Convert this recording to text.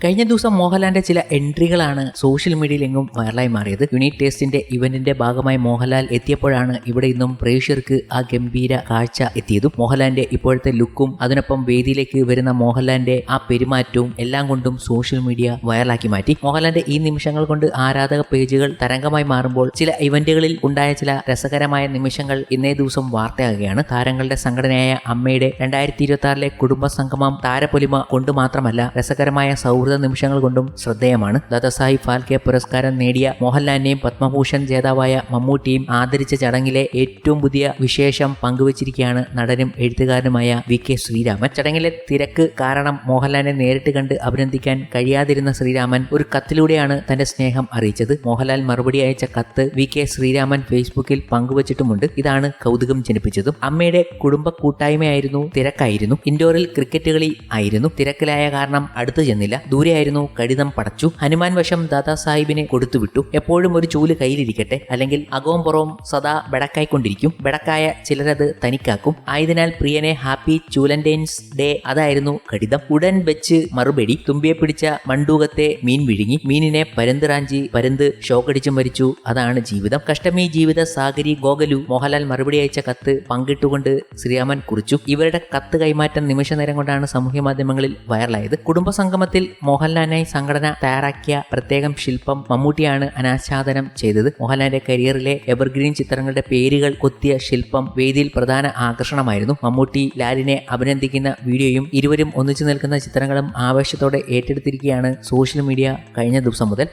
കഴിഞ്ഞ ദിവസം മോഹൻലാലിന്റെ ചില എൻട്രികളാണ് സോഷ്യൽ മീഡിയയിൽ എങ്ങും വൈറലായി മാറിയത്. യൂണിറ്റ് ടേസ്റ്റിന്റെ ഇവന്റിന്റെ ഭാഗമായി മോഹൻലാൽ എത്തിയപ്പോഴാണ് ഇവിടെ ഇന്നും പ്രേക്ഷകർക്ക് ആ ഗംഭീര കാഴ്ച എത്തിയതും. മോഹൻലാലിന്റെ ഇപ്പോഴത്തെ ലുക്കും അതിനൊപ്പം വേദിയിലേക്ക് വരുന്ന മോഹൻലാലിന്റെ ആ പെരുമാറ്റവും എല്ലാം കൊണ്ടും സോഷ്യൽ മീഡിയ വൈറലാക്കി മാറ്റി. മോഹൻലാലിന്റെ ഈ നിമിഷങ്ങൾ കൊണ്ട് ആരാധക പേജുകൾ തരംഗമായി മാറുമ്പോൾ ചില ഇവന്റുകളിൽ ഉണ്ടായ ചില രസകരമായ നിമിഷങ്ങൾ ഇന്നേ ദിവസം വാർത്തയാകുകയാണ്. താരങ്ങളുടെ സംഘടനയായ അമ്മയുടെ രണ്ടായിരത്തി ഇരുപത്തി ആറിലെ കുടുംബ സംഗമം താരപ്പൊലിമ കൊണ്ട് മാത്രമല്ല രസകരമായ സൗഹൃദ നിമിഷങ്ങൾ കൊണ്ടും ശ്രദ്ധേയമാണ്. ദാദാസാഹിബ് ഫാൽക്കെ പുരസ്കാരം നേടിയ മോഹൻലാലിനെയും പത്മഭൂഷൺ ജേതാവായ മമ്മൂട്ടിയും ആദരിച്ച ചടങ്ങിലെ ഏറ്റവും പുതിയ വിശേഷം പങ്കുവച്ചിരിക്കുകയാണ് നടനും എഴുത്തുകാരനുമായ വി കെ ശ്രീരാമൻ. ചടങ്ങിലെ തിരക്ക് കാരണം മോഹൻലാലിനെ നേരിട്ട് കണ്ട് അഭിനന്ദിക്കാൻ കഴിയാതിരുന്ന ശ്രീരാമൻ ഒരു കത്തിലൂടെയാണ് തന്റെ സ്നേഹം അറിയിച്ചത്. മോഹൻലാൽ മറുപടി അയച്ച കത്ത് വി കെ ശ്രീരാമൻ ഫേസ്ബുക്കിൽ പങ്കുവച്ചിട്ടുമുണ്ട്. ഇതാണ് കൗതുകം ജനിപ്പിച്ചതും. അമ്മയുടെ കുടുംബ കൂട്ടായ്മയായിരുന്നു തിരക്കായിരുന്നു. ഇൻഡോറിൽ ക്രിക്കറ്റ് കളി ആയിരുന്നു. തിരക്കിലായ കാരണം അടുത്തു ചെന്നില്ല. ദൂരെയായിരുന്നു കടിതം പടച്ചു. ഹനുമാൻ വശം ദാദാ സാഹിബിനെ കൊടുത്തുവിട്ടു. എപ്പോഴും ഒരു ചൂൽ കയ്യിലിരിക്കട്ടെ അല്ലെങ്കിൽ അകവും പുറവും സദാ ബെടക്കായിക്കൊണ്ടിരിക്കും. ബെടക്കായ ചിലരത് തനിക്കാക്കും. ആയതിനാൽ പ്രിയനെ ഹാപ്പി ചൂലൻഡേൻസ് ഡേ അതായിരുന്നു കടിതം. ഉടൻ വെച്ച് മറുപടി തുമ്പിയെ പിടിച്ച മണ്ടൂകത്തെ മീൻ വിഴുങ്ങി. മീനിനെ പരന്ത് റാഞ്ചി പരന്ത് ഷോക്കടിച്ചു മരിച്ചു. അതാണ് ജീവിതം. കഷ്ടമി ജീവിത സാഗരി ഗോഗലു മോഹൻലാൽ മറുപടി അയച്ച കത്ത് പങ്കിട്ടുകൊണ്ട് ശ്രീരാമൻ കുറിച്ചു. ഇവരുടെ കത്ത് കൈമാറ്റം നിമിഷ നേരം കൊണ്ടാണ് സാമൂഹ്യ മാധ്യമങ്ങളിൽ വൈറലായത്. കുടുംബ സംഗമത്തിൽ മോഹൻലാലിനായി സംഘടന തയ്യാറാക്കിയ പ്രത്യേകം ശില്പം മമ്മൂട്ടിയാണ് അനാച്ഛാദനം ചെയ്തത്. മോഹൻലാലിന്റെ കരിയറിലെ എവർഗ്രീൻ ചിത്രങ്ങളുടെ പേരുകൾ കൊത്തിയ ശില്പം വേദിയിൽ പ്രധാന ആകർഷണമായിരുന്നു. മമ്മൂട്ടി ലാലിനെ അഭിനന്ദിക്കുന്ന വീഡിയോയും ഇരുവരും ഒന്നിച്ചു നിൽക്കുന്ന ചിത്രങ്ങളും ആവേശത്തോടെ ഏറ്റെടുത്തിരിക്കുകയാണ് സോഷ്യൽ മീഡിയ കഴിഞ്ഞ ദിവസം മുതൽ.